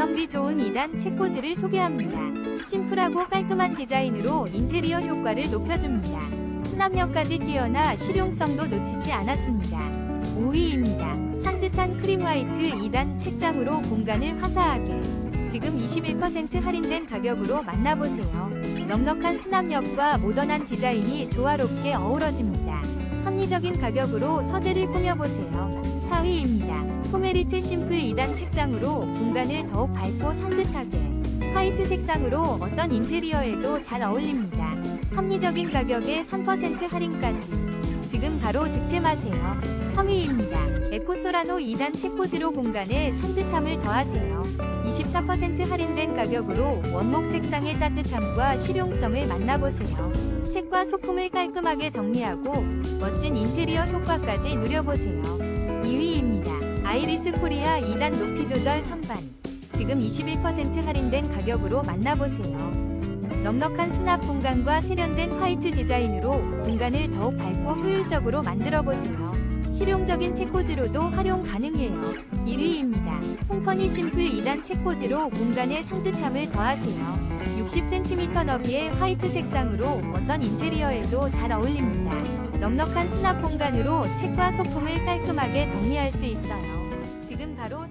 가성비 좋은 2단 책꽂이를 소개합니다. 심플하고 깔끔한 디자인으로 인테리어 효과를 높여줍니다. 수납력까지 뛰어나 실용성도 놓치지 않았습니다. 5위입니다. 산뜻한 크림 화이트 2단 책장으로 공간을 화사하게. 지금 21% 할인된 가격으로 만나보세요. 넉넉한 수납력과 모던한 디자인이 조화롭게 어우러집니다. 합리적인 가격으로 서재를 꾸며보세요. 4위입니다. 포메리트 심플 2단 책장으로 공간을 더욱 밝고 산뜻하게. 화이트 색상으로 어떤 인테리어에도 잘 어울립니다. 합리적인 가격에 3% 할인까지. 지금 바로 득템하세요. 3위입니다. 에코소라노 2단 책꽂이로 공간에 산뜻함을 더하세요. 24% 할인된 가격으로 원목 색상의 따뜻함과 실용성을 만나보세요. 책과 소품을 깔끔하게 정리하고 멋진 인테리어 효과까지 누려보세요. 2위입니다. 아이리스 코리아 2단 높이 조절 선반. 지금 21% 할인된 가격으로 만나보세요. 넉넉한 수납 공간과 세련된 화이트 디자인으로 공간을 더욱 밝고 효율적으로 만들어 보세요. 실용적인 책꽂이로도 활용 가능해요. 1위입니다. 홈퍼니 심플 2단 책꽂이로 공간에 산뜻함을 더하세요. 60cm 너비의 화이트 색상으로 어떤 인테리어에도 잘 어울립니다. 넉넉한 수납 공간으로 책과 소품을 깔끔하게 정리할 수 있어요. 지금 바로